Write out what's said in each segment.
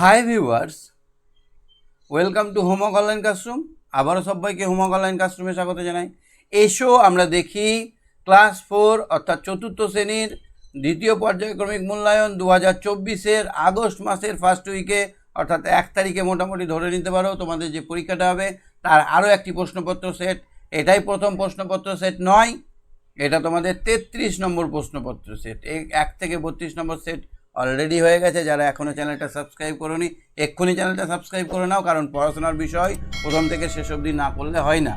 Hi viewers welcome to homework online classroom আবারও সবাইকে homework online ক্লাসরুমে স্বাগত জানাই। এসো আমরা দেখি ক্লাস ফোর অর্থাৎ চতুর্থ শ্রেণির দ্বিতীয় পর্যায়ক্রমিক মূল্যায়ন দু হাজার চব্বিশের আগস্ট মাসের ফার্স্ট উইকে অর্থাৎ এক তারিখে মোটামুটি ধরে নিতে পারো, তোমাদের যে পরীক্ষাটা হবে, তার আরও একটি প্রশ্নপত্র সেট এটাই প্রথম প্রশ্নপত্র সেট নয়, এটা তোমাদের তেত্রিশ নম্বর প্রশ্নপত্র সেট এক থেকে বত্রিশ নম্বর সেট অলরেডি হয়ে গেছে, যারা এখনও চ্যানেলটা সাবস্ক্রাইব করোনি, এক্ষুনি চ্যানেলটা সাবস্ক্রাইব করে নাও, কারণ পড়াশোনার বিষয় প্রথম থেকে শেষ অবধি না করলে হয় না।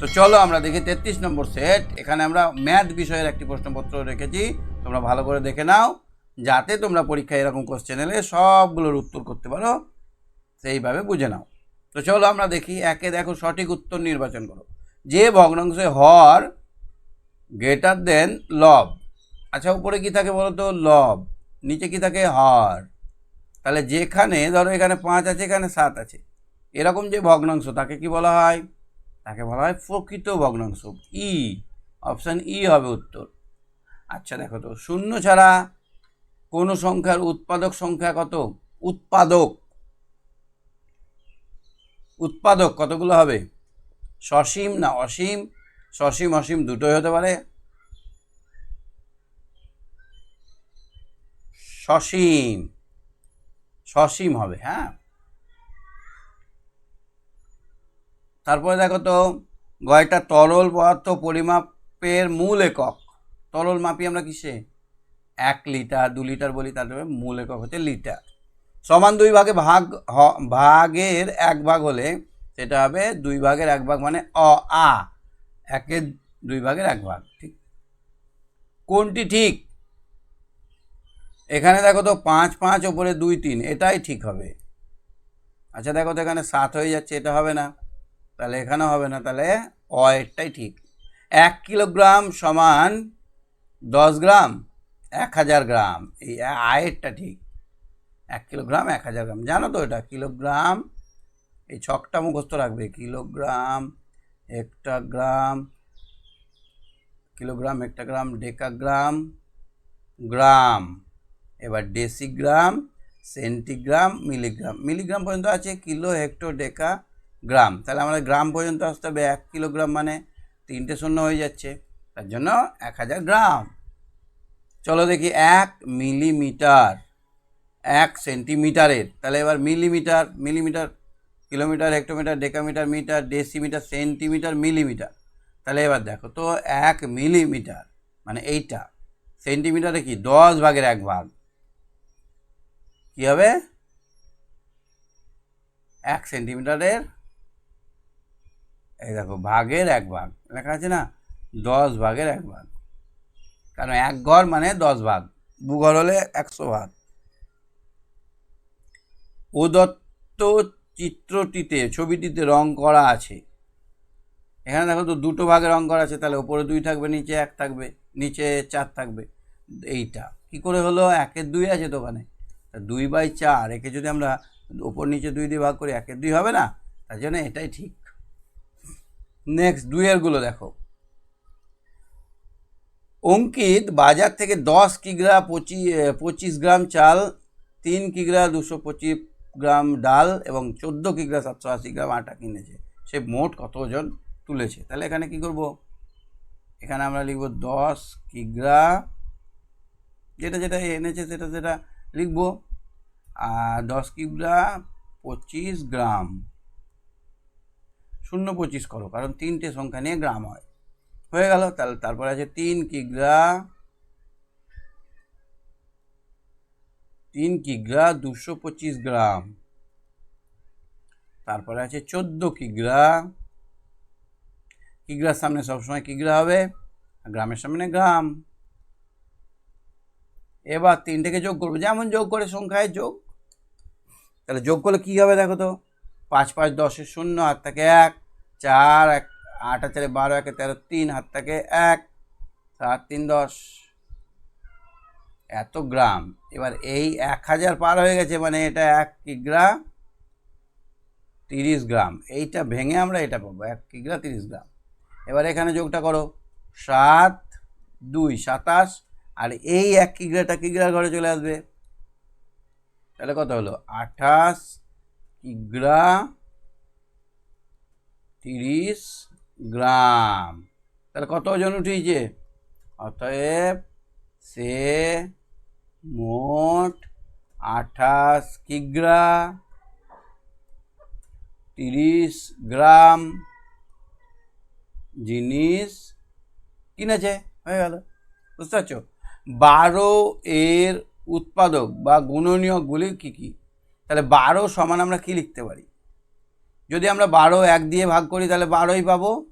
তো চলো আমরা দেখি তেত্রিশ নম্বর সেট এখানে আমরা ম্যাথ বিষয়ের একটি প্রশ্নপত্র রেখেছি, তোমরা ভালো করে দেখে নাও, যাতে তোমরা পরীক্ষায় এরকম কোশ্চেন এলে সবগুলোর উত্তর করতে পারো, সেইভাবে বুঝে নাও। তো চলো আমরা দেখি, একে দেখো সঠিক উত্তর নির্বাচন করো। যে ভগ্নাংশে হর গ্রেটার দেন লব আচ্ছা উপরে কি থাকে বলো তো লব নিচে কি থাকে? হর। তাহলে যেখানে, ধরো এখানে পাঁচ আছে, এখানে সাত আছে। এরকম যে ভগ্নাংশ, তাকে কি বলা হয়? তাকে বলা হয় প্রকৃত ভগ্নাংশ। ই অপশান ই হবে উত্তর। আচ্ছা দেখো তো, শূন্য ছাড়া কোনো সংখ্যার উৎপাদক সংখ্যা কত? উৎপাদক। উৎপাদক কতগুলো হবে? সসীম না অসীম? সসীম, অসীম দুটোই হতে পারে। সসীম। সসীম হবে হ্যাঁ? তারপরে দেখো তো, গয়টা তরল পদার্থ পরিমাপের মূল একক। তরল মাপি আমরা কিসে? এক লিটার, দু লিটার বলি তারপরে মূল একক হচ্ছে লিটার। সমান দুই ভাগে ভাগ ভাগের এক ভাগ হলে সেটা হবে দুই ভাগের এক ভাগ মানে অ, আ। একের দুই ভাগের এক ভাগ, ঠিক? কোনটি ঠিক? এখানে দেখো তো পাঁচ পাঁচ, ওপরে দুই, তিন, এটাই ঠিক হবে। আচ্ছা দেখো তো এখানে সাত হয়ে যাচ্ছে, এটা হবে না। তাহলে এখানেও হবে না, তাহলে অ, এরটাই ঠিক। এক কিলোগ্রাম সমান দশ গ্রাম, এক হাজার গ্রাম, এই আয়েরটা ঠিক। এক কিলোগ্রাম, এক হাজার গ্রাম, জানো তো এটা, কিলোগ্রাম, এই ছকটা মুখস্থ রাখবে, কিলোগ্রাম, একটা গ্রাম, কিলোগ্রাম, একটা গ্রাম, ডেকাগ্রাম, গ্রাম। এবার ডেসিগ্রাম, সেন্টিগ্রাম, মিলিগ্রাম। মিলিগ্রাম পর্যন্ত আছে কিলো হেক্টর ডেকা গ্রাম তাহলে আমাদের গ্রাম পর্যন্ত আসতে হবে এক কিলোগ্রাম মানে তিনটে শূন্য হয়ে যাচ্ছে। তার জন্য এক হাজার গ্রাম। চলো দেখি এক মিলিমিটার, এক সেন্টিমিটারের। তাহলে এবার millimetre millimetre, kilometre, hectometre, decametre, metre, decimetre, centimetre, millimetre. তাহলে এবার দেখো তো এক মিলিমিটার মানে এইটা। সেন্টিমিটারে কি? দশ ভাগের এক ভাগ। কি হবে? এক সেন্টিমিটারের, এই দেখো, ভাগের এক ভাগ। লেখা আছে না? দশ ভাগের এক ভাগ। কারণ এক ঘর মানে দশ ভাগ? দু ঘর হলে একশো ভাগ। প্রদত্ত চিত্রটিতে, ছবিটিতে রং করা আছে। এখানে দেখো তো দুটো ভাগে রং করা আছে, তাহলে ওপরে দুই থাকবে, নিচে এক থাকবে, নিচে চার থাকবে, এইটা। কি করে হলো? একের দুই আছে তা দুই বাই চার, একে যদি আমরা ওপর নিচে দুই দিয়ে ভাগ করি, একের দুই হবে না? তার জন্য এটাই ঠিক। নেক্সট দুইয়েরগুলো দেখো। অঙ্কিত বাজার থেকে দশ কিগ্রা পঁচিশ পঁচিশ গ্রাম চাল, তিন কিগ্রা দুশো পঁচিশ গ্রাম ডাল এবং চোদ্দ কিগ্রা সাতশো আশি গ্রাম আটা কিনেছে। সে মোট কত ওজন তুলেছে? তাহলে এখানে কি করব? এখানে আমরা লিখব দশ কিগ্রা, যেটা যেটা এনেছে সেটা সেটা লিখব। আর দশ কিগ্রা পঁচিশ গ্রাম। শূন্য পঁচিশ করো, কারণ তিনটে সংখ্যা নিয়ে গ্রাম হয়। হয়ে গেল, তাহলে তারপরে আছে তিন কিগ্রা তিন কিগ্রা দুশো পঁচিশ গ্রাম। তারপরে আছে চোদ্দ কিগ্রা কিগ্রার সামনে সবসময় কিগ্রা হবে গ্রামের সামনে গ্রাম। এবার তিনটেকে যোগ করব। যেমন যোগ করে সংখ্যায় যোগ, তাহলে যোগ করলে কী হবে দেখো তো? পাঁচ পাঁচ দশের শূন্য, হাত থেকে এক, চার, এক আট, চারে বারো, একে তেরো, তিন, হাত থেকে এক, সাত, তিন, দশ। এত গ্রাম। এবার এই এক হাজার পার হয়ে গেছে মানে এটা এক কিগ্রা তিরিশ গ্রাম। এইটা ভেঙে আমরা এটা পাবো, এক কিগ্রা তিরিশ গ্রাম। এবার এখানে যোগটা করো, সাত, দুই, সাতাশ আর এই এক কিগ্রাটা কিগ্রার ঘরে চলে আসবে। তাহলে কত হলো? আঠাশ কিগ্রা তিরিশ গ্রাম। তাহলে কত ওজন উঠিয়েছে অতএব সে মোট আঠাশ কিগ্রা তিরিশ গ্রাম জিনিস কিনেছে। হয়ে গেল। বুঝতে পারছ? বারো এর উৎপাদক বা গুণনীয়কগুলি কী কী? তাহলে বারো সমান আমরা কি লিখতে পারি? যদি আমরা বারো এক দিয়ে ভাগ করি, তাহলে বারোই পাবো।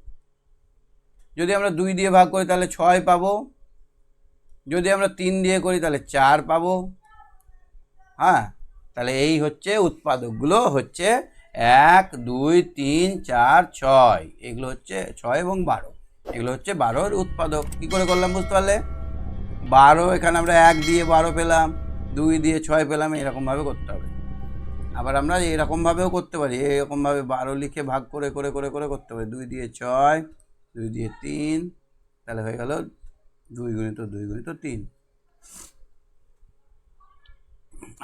যদি আমরা দুই দিয়ে ভাগ করি, তাহলে ছয় পাবো। যদি আমরা তিন দিয়ে করি, তাহলে চার পাবো। হ্যাঁ? তাহলে এই হচ্ছে উৎপাদকগুলো হচ্ছে এক, দুই, তিন, চার, ছয়। এগুলো হচ্ছে ছয় এবং বারো। এগুলো হচ্ছে বারোর উৎপাদক। কী করে করলাম বুঝতে পারলে? বারো এখানে আমরা এক দিয়ে বারো পেলাম, দুই দিয়ে ছয় পেলাম, এরকমভাবে করতে হবে। আবার আমরা এরকমভাবেও করতে পারি, এরকমভাবে বারো লিখে ভাগ করে করে করে করে করতে পারি। দুই দিয়ে ছয়, দুই দিয়ে তিন, তাহলে হয়ে গেল দুই গুণিত দুই গুণিত তিন।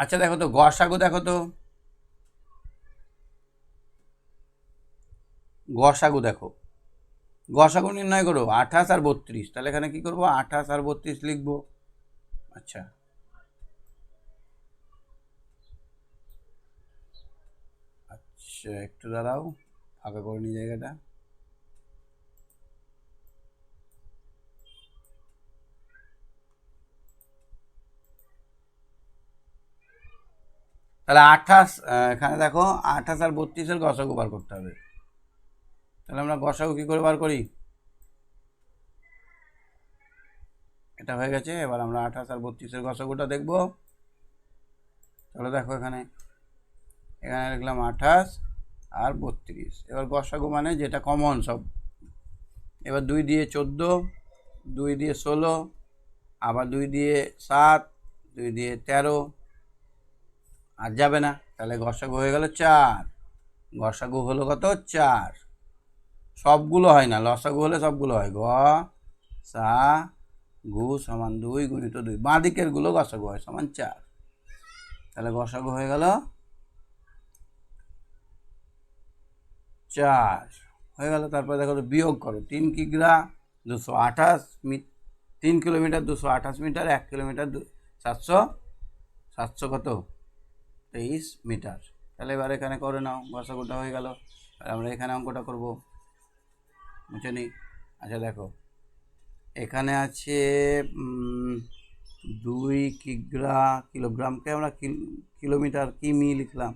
আচ্ছা দেখো তো, গসাগু দেখো তো। গসাগু দেখো। গসাগু নির্ণয় করো, আঠাশ আর বত্রিশ। তাহলে এখানে কি করব? আঠাশ আর বত্রিশ লিখব। আচ্ছা। আচ্ছা একটু দাঁড়াও, ফাঁকা করে নি জায়গাটা। তাহলে আঠাশ এখানে দেখো, আঠাশ আর বত্রিশের গসাগু বার করতে হবে। তাহলে আমরা গসাগু কী করে বার করি? এটা হয়ে গেছে, এবার আমরা আঠাশ আর বত্রিশের গসাগুটা দেখব। তাহলে দেখো এখানে এখানে লিখলাম আঠাশ আর বত্রিশ। এবার গসাগু মানে যেটা কমন সব। এবার দুই দিয়ে চোদ্দ, দুই দিয়ে ষোলো, আবার দুই দিয়ে সাত, দুই দিয়ে তেরো, আর যাবে না। তাহলে গসাগু হয়ে গেল চার। গসাগু হলো কত? চার। সবগুলো হয় না, লসাগু হলে সবগুলো হয়। গ, সা, গু সমান দুই গুণিত দুই। বাঁ দিকেরগুলো গসাগু হয়, সমান চার। তাহলে গসাগু হয়ে গেল চার। হয়ে গেল, তারপরে দেখো বিয়োগ করো। তিন কিগ্রা দুশো আঠাশ তিন কিলোমিটার দুশো আঠাশ মিটার, এক কিলোমিটার সাতশো সাতশো কত? তেইশ মিটার। তাহলে এবার এখানে করে নাও, গসাগুটা হয়ে গেল। আর আমরা এখানে অঙ্কটা করব। বুঝে নিই আচ্ছা দেখো। এখানে আছে দুই কিগ্রা, কিলোগ্রামকে আমরা কিল- কিলোমিটার কিমি লিখলাম?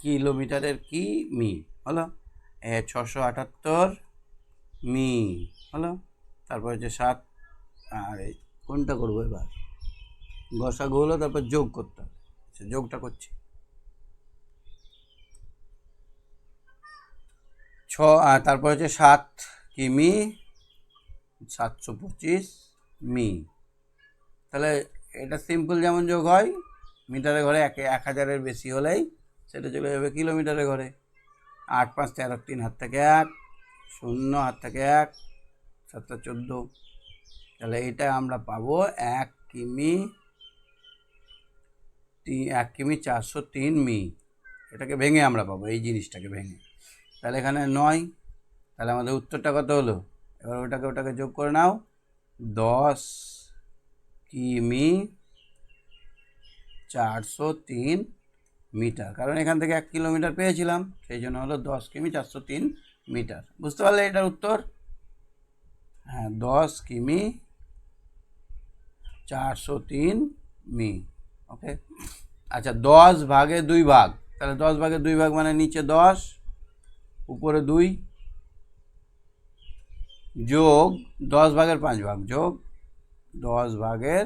কিলোমিটারের কি মি? হলো? ছশো আটাত্তর মি, হলো? তারপর হচ্ছে সাত, আর এই কোনটা করব এবার? গসাগু হলো তারপর যোগ করতে হবে। আচ্ছা যোগটা করছি। ছ তারপর হচ্ছে সাত কিমি সাতশো পঁচিশ মি। তাহলে এটা সিম্পল যেমন যোগ হয়, মিটারের ঘরে এক এক হাজারের বেশি হলেই সেটা চলে যাবে কিলোমিটারের ঘরে। আট পাঁচ তেরো, তিন হাত থেকে এক, শূন্য হাত থেকে এক, সাতটা চোদ্দ। তাহলে এটা আমরা পাবো এক কিমি তিন এক কিমি চারশো তিন মি। এটাকে ভেঙে আমরা পাবো, এই জিনিসটাকে ভেঙে। তাহলে এখানে নয়। তাহলে আমাদের উত্তরটা কত হলো? এবার ওটাকে ওটাকে যোগ করে নাও। দশ কিমি চারশো তিন মিটার। কারণ এখান থেকে এক কিলোমিটার পেয়েছিলাম, সেই জন্য হলো দশ কিমি চারশো তিন মিটার। বুঝতে পারলে এটার উত্তর? হ্যাঁ দশ কিমি চারশো তিন মি। ওকে? আচ্ছা দশ ভাগে দুই ভাগ। তাহলে দশ ভাগে দুই ভাগ মানে নিচে দশ উপরে দুই যোগ দশ ভাগের পাঁচ ভাগ, যোগ দশ ভাগের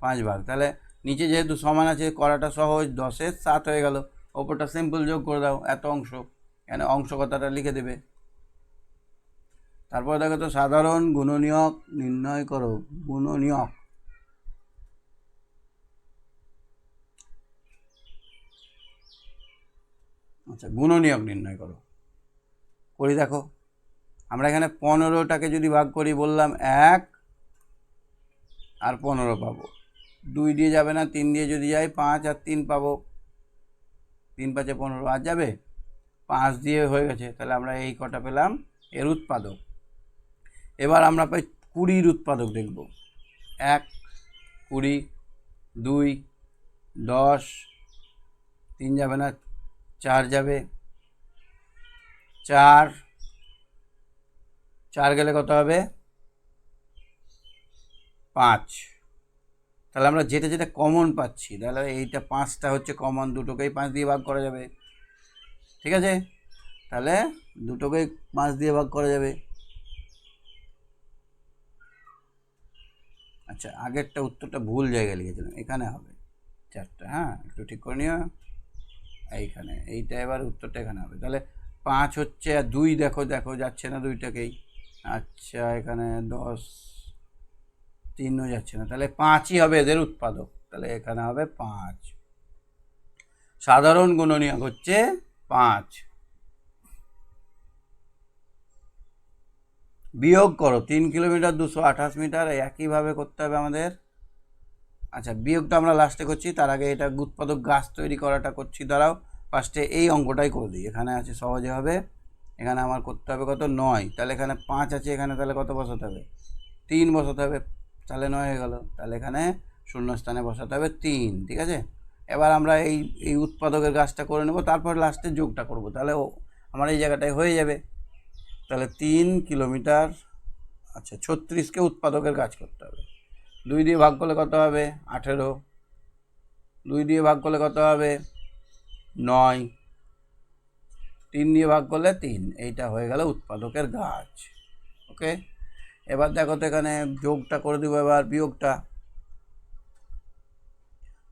পাঁচ ভাগ। তাহলে নিচে যেহেতু সমান আছে, করাটা সহজ, দশের সাত হয়ে গেল। ওপরটা সিম্পল যোগ করে দাও, এত অংশ। এখানে অংশ কথাটা লিখে দেবে। তারপর দেখো তো, সাধারণ গুণনীয়ক নির্ণয় করো। গুণনীয়ক। আচ্ছা গুণনীয়ক নির্ণয় করো। করি, দেখো। আমরা এখানে পনেরোটাকে যদি ভাগ করি, বললাম এক আর পনেরো পাবো। দুই দিয়ে যাবে না, তিন দিয়ে যদি যাই, পাঁচ আর তিন পাবো। তিন পাঁচে পনেরো, আর যাবে? পাঁচ দিয়ে হয়ে গেছে। তাহলে আমরা এই কটা পেলাম, এর উৎপাদক। এবার আমরা পাই কুড়ির উৎপাদক দেখব। এক, কুড়ি, দুই, দশ, তিন যাবে না, চার যাবে। চার চার গেলে কত হবে? পাঁচ। তাহলে আমরা যেটা যেটা কমন পাচ্ছি, তাহলে এইটা পাঁচটা হচ্ছে কমন দুটোকেই পাঁচ দিয়ে ভাগ করা যাবে। ঠিক আছে? তাহলে দুটোকেই পাঁচ দিয়ে ভাগ করা যাবে। আচ্ছা আগেরটা উত্তরটা ভুল জায়গায় লিখেছিলাম। এখানে হবে চারটা হ্যাঁ? একটু ঠিক করে নিও। এইখানে, এইটা এবার উত্তরটা এখানে হবে। তাহলে পাঁচ হচ্ছে আর দুই দেখো দেখো, যাচ্ছে না দুইটাকেই। আচ্ছা এখানে দশ তিনও যাচ্ছে না। তাহলে পাঁচই হবে এদের উৎপাদক। তাহলে এখানে হবে পাঁচ। সাধারণ গুণনীয়ক হচ্ছে পাঁচ। বিয়োগ করো, তিন কিলোমিটার দুশো আঠাশ মিটার, একইভাবে করতে হবে আমাদের। আচ্ছা বিয়োগটা আমরা লাস্টে করছি, তার আগে এটা উৎপাদক গাছ তৈরি করাটা করছি, দাঁড়াও। ফার্স্টে এই অঙ্কটাই করে দিই। এখানে আছে সহজে হবে। এখানে আমার করতে হবে কত? নয়। তাহলে এখানে পাঁচ আছে, এখানে তাহলে কত বসাতে হবে? তিন বসাতে হবে। তাহলে নয় হয়ে গেল। তাহলে এখানে শূন্যস্থানে বসাতে হবে তিন, ঠিক আছে? এবার আমরা এই এই উৎপাদকের গাছটা করে নেব। তারপর লাস্টে যোগটা করব। তাহলে আমার এই জায়গাটায় হয়ে যাবে। তাহলে তিন কিলোমিটার আচ্ছা ছত্রিশকে উৎপাদকের কাজ করতে হবে। দুই দিয়ে ভাগ করলে কত হবে? আঠেরো। দুই দিয়ে ভাগ করলে কত হবে? নয়। তিন দিয়ে ভাগ করলে তিন। এইটা হয়ে গেল উৎপাদকের গাছ। ওকে? এবার দেখো তো এখানে যোগটা করে দেবো এবার বিয়োগটা।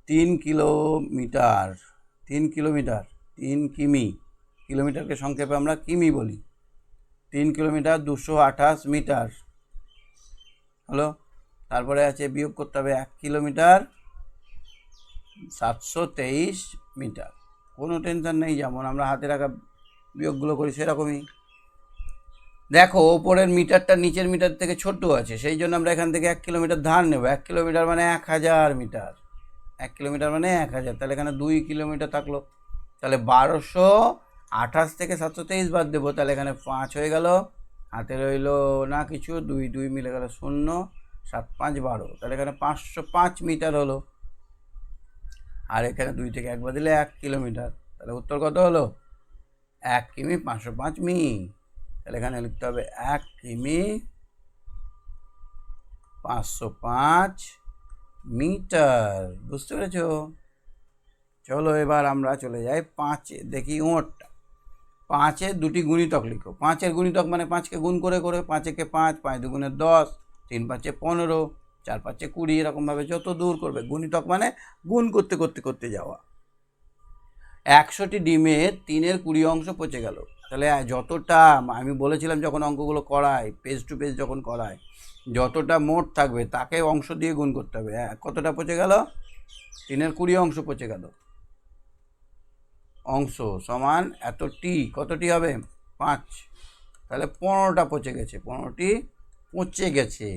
তিন কিলোমিটার। তিন কিলোমিটার। তিন কিমি। কিলোমিটারকে সংক্ষেপে আমরা কিমি বলি। তিন কিলোমিটার দুশো আঠাশ মিটার। হলো? তারপরে আছে বিয়োগ করতে হবে এক কিলোমিটার সাতশো তেইশ মিটার। কোনো টেনশন নেই, যেমন আমরা হাতে রাখা বিয়োগগুলো করি সেরকমই। দেখো, ওপরের মিটারটা নিচের মিটার থেকে ছোট আছে, সেই জন্য আমরা এখান থেকে এক কিলোমিটার ধার নেব। এক কিলোমিটার মানে এক হাজার মিটার। এক কিলোমিটার মানে এক হাজার, তাহলে এখানে দুই কিলোমিটার থাকল। তাহলে বারোশো আঠাশ থেকে সাতশো তেইশ বাদ দেবো, তাহলে এখানে পাঁচ হয়ে গেল। হাতে রইল না কিছু, দুই দুই মিলে গেল শূন্য, সাত, পাঁচ, বারো। তাহলে এখানে পাঁচশো পাঁচ মিটার হলো। আর এখানে দুই থেকে একবার দিলে এক কিলোমিটার। তাহলে উত্তর কত হলো? এক কিমি পাঁচশো পাঁচ মি। তাহলে এখানে লিখতে হবে এক কিমি পাঁচশো পাঁচ মিটার। বুঝতে পেরেছ? চলো এবার আমরা চলে যাই পাঁচে। দেখি ওঁটটা পাঁচে দুটি গুণিতক লিখো। পাঁচের গুণিতক মানে পাঁচকে গুণ করে করে পাঁচেকে পাঁচ পাঁচ দুগুণে দশ, তিন পাঁচে পনেরো চার পাঁচে কুড়ি এরকমভাবে যত দূর করবে গুণিতক মানে গুণ করতে করতে করতে যাওয়া। একশোটি ডিমে তিনের কুড়ি অংশ পচে গেল। তাহলে যতটা আমি বলেছিলাম যখন অঙ্কগুলো করায় পেজ টু পেজ যখন করায় যতটা মোট থাকবে তাকে অংশ দিয়ে গুণ করতে হবে। হ্যাঁ, কতটা পচে গেল? তিনের কুড়ি অংশ পচে গেল। অংশ সমান এতটি কতটি হবে? পাঁচ। তাহলে পনেরোটা পচে গেছে পনেরোটি পচে গেছে।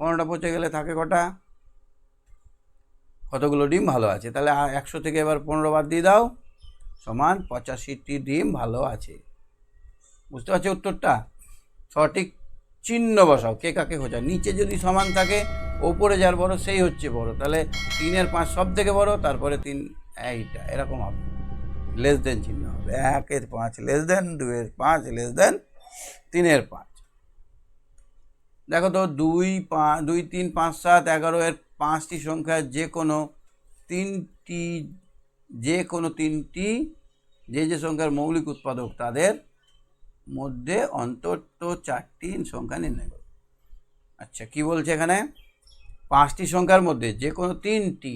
পনেরোটা পচে গেলে থাকে কটা? কতগুলো ডিম? ভালো আছে। তাহলে একশো থেকে এবার পনেরো বাদ দিয়ে দাও। সমান পঁচাশিটি ডিম ভালো আছে। বুঝতে পারছ উত্তরটা? সঠিক চিহ্ন বসাও। কে কাকে খোঁজা নিচে যদি সমান থাকে, ওপরে যার বড়, সেই হচ্ছে বড়। তাহলে তিনের পাঁচ সব থেকে বড়, তারপরে তিন, এইটা। এরকম হবে। লেস দেন চিহ্ন হবে। একের পাঁচ লেস দেন দুয়ের পাঁচ লেস দেন তিনের পাঁচ। দেখো তো, দুই পাঁচ দুই, তিন, পাঁচ, সাত, এগারো এর পাঁচটি সংখ্যার যে কোনো তিনটি যে কোনো তিনটি, যে যে সংখ্যার মৌলিক উৎপাদক তাদের মধ্যে অন্তত চারটি সংখ্যা নির্ণয় করো। আচ্ছা কি বলছে এখানে? পাঁচটি সংখ্যার মধ্যে যে কোনো তিনটি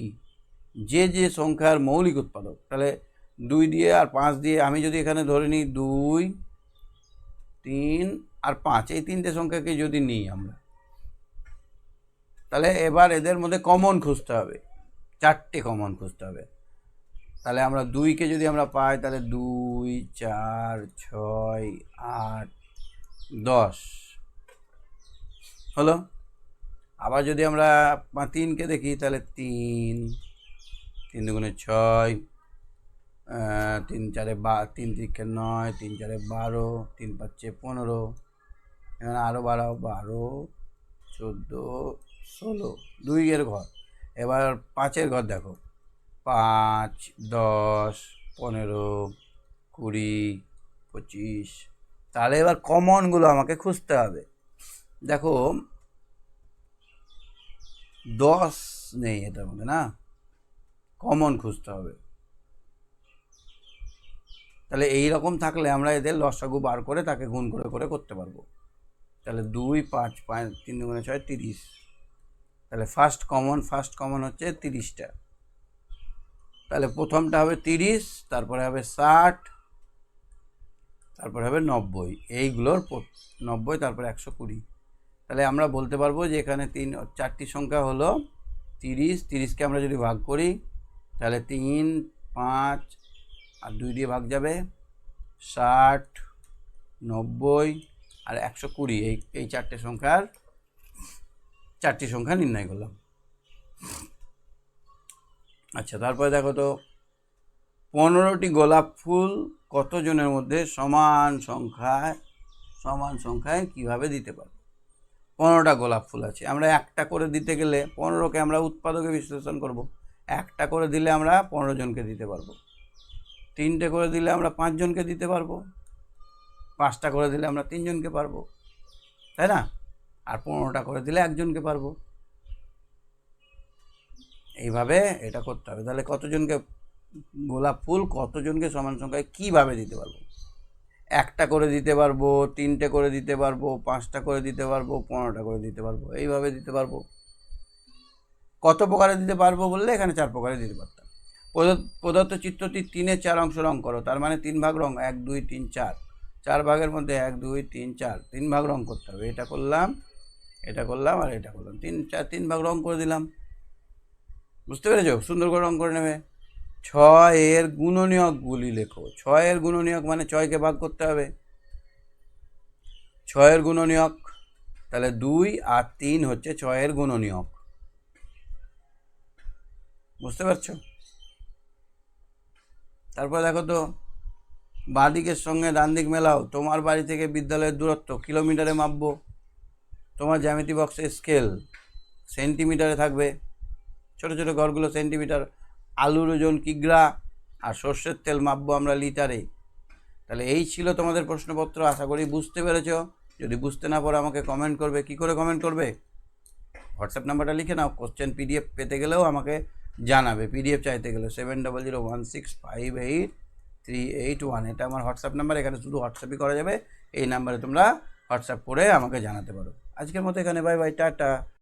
যে যে সংখ্যার মৌলিক উৎপাদক, তাহলে দুই দিয়ে আর পাঁচ দিয়ে আমি যদি এখানে ধরে নিই দুই, তিন আর পাঁচ, এই তিনটে সংখ্যাকে যদি নিই আমরা, তাহলে এবার এদের মধ্যে কমন খুঁজতে হবে, চারটে কমন খুঁজতে হবে। তাহলে আমরা দুইকে যদি আমরা পাই, তাহলে দুই, চার, ছয়, আট, দশ। হলো? আবার যদি আমরা তিনকে দেখি, তাহলে তিন তিন দুগুণে ছয় তিন চারে বা, তিন তিনকে নয়, তিন চারে বারো, তিন পাঁচে পনেরো এখানে আরও বাড়াও, বারো, চোদ্দ, ষোলো দুই এর ঘর। এবার পাঁচের ঘর দেখো। পাঁচ, দশ, পনেরো, কুড়ি, পঁচিশ। তাহলে এবার কমনগুলো আমাকে খুঁজতে হবে। দেখো, দশ নেই এটার মধ্যে, না? কমন খুঁজতে হবে। তাহলে এই রকম থাকলে আমরা এদের লসাগু বার করে তাকে গুণ করে করে করতে পারব। তাহলে দুই পাঁচ পাঁচ তিন দুগুণে ছয় তিরিশ। তাহলে ফার্স্ট কমন ফার্স্ট কমন হচ্ছে তিরিশটা। তাহলে প্রথমটা হবে তিরিশ, তারপরে হবে ষাট, তারপরে হবে নব্বই। এইগুলোর নব্বই, তারপরে একশো কুড়ি। তাহলে আমরা বলতে পারব যে এখানে তিন, চারটি সংখ্যা হলো তিরিশ। তিরিশকে আমরা যদি ভাগ করি, তাহলে তিন, পাঁচ আর দুই দিয়ে ভাগ যাবে ষাট, নব্বই আর একশো কুড়ি, এই এই চারটে সংখ্যার চারটি সংখ্যা নির্ণয় করলাম। আচ্ছা তারপরে দেখো তো, পনেরোটি গোলাপ ফুল কতজনের মধ্যে সমান সংখ্যায় সমান সংখ্যায় কীভাবে দিতে পারব? পনেরোটা গোলাপ ফুল আছে। আমরা একটা করে দিতে গেলে পনেরোকে আমরা উৎপাদকে বিশ্লেষণ করব। একটা করে দিলে আমরা পনেরো জনকে দিতে পারব। তিনটে করে দিলে আমরা পাঁচজনকে দিতে পারব। পাঁচটা করে দিলে আমরা তিনজনকে পারব, তাই না? আর পনেরোটা করে দিলে একজনকে পারব। এইভাবে এটা করতে হবে। তাহলে কতজনকে, গোলাপ ফুল কতজনকে সমান সংখ্যায় কীভাবে দিতে পারব? একটা করে দিতে পারব, তিনটে করে দিতে পারব, পাঁচটা করে দিতে পারব, পনেরোটা করে দিতে পারব, এইভাবে দিতে পারব। কত প্রকারে দিতে পারব বললে এখানে চার প্রকারে দিতে পারতাম। প্রদত্ত- চিত্রটি তিনে চার অংশ রং করো, তার মানে তিন ভাগ রং, এক, দুই, তিন, চার। চার ভাগের মধ্যে এক, দুই, তিন, চার, তিন ভাগ রং করতে হবে। এটা করলাম এটা করলাম আর এটা করলাম। তিন, চার, তিন ভাগ রং করে দিলাম। বুঝতে পেরেছ? সুন্দর করে রং করে নেবে। ছয়ের গুণনীয়কগুলি লেখো। ছয়ের গুণনীয়ক মানে ছয়কে ভাগ করতে হবে। ছয়ের গুণনীয়ক, তাহলে দুই আর তিন হচ্ছে ছয়ের গুণনীয়ক। বুঝতে পারছ? তারপর দেখো তো বাঁ দিকের সঙ্গে ডান দিক মেলাও। তোমার বাড়ি থেকে বিদ্যালয়ের দূরত্ব, কিলোমিটারে মাপবো। তোমার জ্যামিতি বক্সের স্কেল, সেন্টিমিটারে থাকবে। ছোট ছোট ঘরগুলো সেন্টিমিটার। আলুর ওজন কিগ্রা আর সর্ষের তেল মাপবো আমরা লিটারে। তাহলে এই ছিল তোমাদের প্রশ্নপত্র, আশা করি বুঝতে পেরেছ। যদি বুঝতে না পারো, আমাকে কমেন্ট করবে। কি করে কমেন্ট করবে? হোয়াটসঅ্যাপ নাম্বারটা লিখে নাও। কোশ্চেন পিডিএফ পেতে গেলেও আমাকে জানাবে। পিডিএফ চাইতে গেলে seven double zero one six five eight three eight one এটা আমার হোয়াটসঅ্যাপ নাম্বার, এখানে শুধু হোয়াটসঅ্যাপই করা যাবে। এই নাম্বারে তোমরা হোয়াটসঅ্যাপ করে আমাকে জানাতে পারো। আজকের মতো এখানে বাই বাই টাটা।